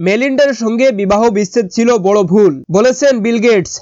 মেলিন্ডার সঙ্গে বিবাহ বিচ্ছেদ ছিল বড় ভুল বলেছেন বিল গেটস।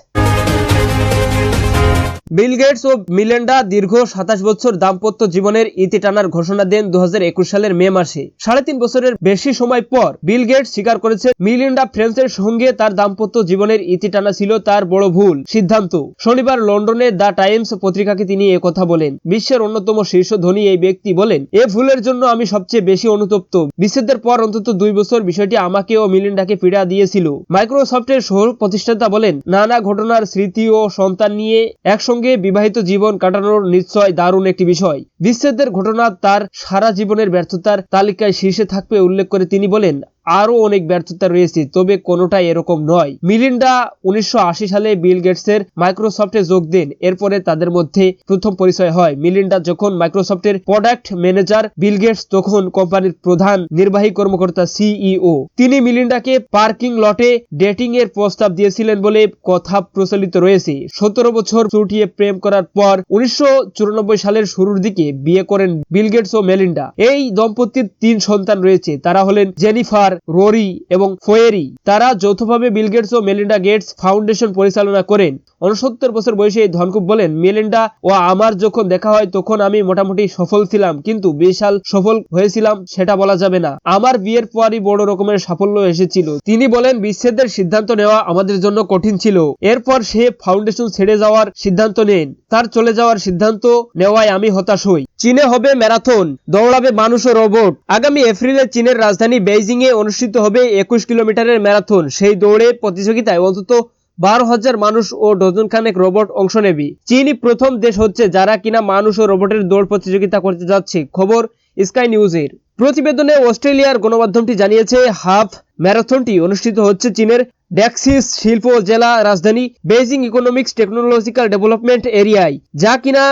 বিল গেটস ও মিলেন্ডা দীর্ঘ সাতাশ বছর দাম্পত্য জীবনের ইতি টানার ঘোষণা দেন দু হাজার একুশ সালের মে মাসে। সাড়ে তিন বছরের বেশি সময় পর বিল গেটস স্বীকার করেছে মিলিন্ডা ফ্রেন্সের সঙ্গে তার দাম্পত্য জীবনের ইতি টানা ছিল তার বড় ভুল, সিদ্ধান্ত। শনিবার লন্ডনে দ্য টাইমস পত্রিকাকে তিনি কথা বলেন। বিশ্বের অন্যতম শীর্ষ ধনী এই ব্যক্তি বলেন, এ ভুলের জন্য আমি সবচেয়ে বেশি অনুতপ্ত। বিচ্ছেদের পর অন্তত দুই বছর বিষয়টি আমাকে ও মিলিন্ডাকে পীড়া দিয়েছিল। মাইক্রোসফটের সহ প্রতিষ্ঠাতা বলেন, নানা ঘটনার স্মৃতি ও সন্তান নিয়ে একসঙ্গে বিবাহিত জীবন কাটানোর নিশ্চয় দারুণ একটি বিষয়। বিচ্ছেদের ঘটনা তার সারা জীবনের ব্যর্থতার তালিকায় শীর্ষে থাকবে উল্লেখ করে তিনি বলেন আরও অনেক ব্যর্থতা রয়েছে, তবে কোনোটাই এরকম নয়। মিলিন্ডা উনিশশো আশি সালে বিল গেটসের মাইক্রোসফটে যোগ দেন, এরপরে তাদের মধ্যে প্রথম পরিচয় হয়। মিলিন্ডা যখন মাইক্রোসফটের প্রোডাক্ট ম্যানেজার বিল গেটস, তখন কোম্পানির প্রধান নির্বাহী কর্মকর্তা সিইও। তিনি মিলিন্ডাকে পার্কিং লটে ডেটিং এর প্রস্তাব দিয়েছিলেন বলে কথা প্রচলিত রয়েছে। সতেরো বছর চুটিয়ে প্রেম করার পর উনিশশো চুরানব্বই সালের শুরুর দিকে বিয়ে করেন বিল গেটস ও মেলিন্ডা। এই দম্পতির তিন সন্তান রয়েছে, তারা হলেন জেনিফার রোরি এবং ফোয়েরি। তারা যৌথভাবে বিল গেটস ও মেলিন্ডা গেটস ফাউন্ডেশন পরিচালনা করেন। উনসত্তর বছর বয়সে এই ধনকুব বলেন, মেলিন্ডা ও আমার যখন দেখা হয়, তখন আমি মোটামুটি সফল ছিলাম, কিন্তু বিশাল সফল হয়েছিলাম সেটা বলা যাবে না। আমার বিয়ের পরই বড় রকমের সাফল্য এসেছিল। তিনি বলেন, বিচ্ছেদের সিদ্ধান্ত নেওয়া আমাদের জন্য কঠিন ছিল। এরপর সে ফাউন্ডেশন ছেড়ে যাওয়ার সিদ্ধান্ত নেন। তার চলে যাওয়ার সিদ্ধান্ত নেওয়ায় আমি হতাশ হই। চীনে হবে ম্যারাথন, দৌড়াবে মানুষ ও রোবট। আগামী এপ্রিলে চীনের রাজধানী বেইজিং এ অনুষ্ঠিত হবে একুশ কিলোমিটারের ম্যারাথন। সেই দৌড়ে প্রতিযোগিতায় অন্তত বারো হাজার মানুষ ও ডজন খানেক রোবট অংশ নেবে। চীনই প্রথম দেশ হচ্ছে যারা কিনা মানুষ ও রোবটের দৌড় প্রতিযোগিতা করতে যাচ্ছে, খবর স্কাই নিউজের। প্রতিবেদনে অস্ট্রেলিয়ার গণমাধ্যমটি জানিয়েছে, হাফ ম্যারাথনটি অনুষ্ঠিত হচ্ছে চীনের ড্যাক্সিস শিল্প জেলা রাজধানী বেজিং ইকোনমিক্স টেকনোলজিক্যাল ডেভেলপমেন্ট এরিয়ায় যা কিনা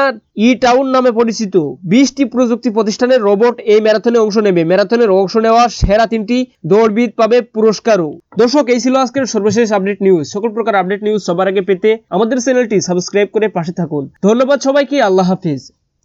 ই টাউন নামে পরিচিত। বিশটি প্রযুক্তি প্রতিষ্ঠানের রোবট এই ম্যারাথনে অংশ নেবে। ম্যারাথনের অংশ নেওয়া সেরা তিনটি দৌড়বিদ পাবে পুরস্কারও। দর্শক, এই ছিল আজকের সর্বশেষ আপডেট নিউজ। সকল প্রকার আপডেট নিউজ সবার আগে পেতে আমাদের চ্যানেলটি সাবস্ক্রাইব করে পাশে থাকুন। ধন্যবাদ সবাইকে। আল্লাহ হাফিজ।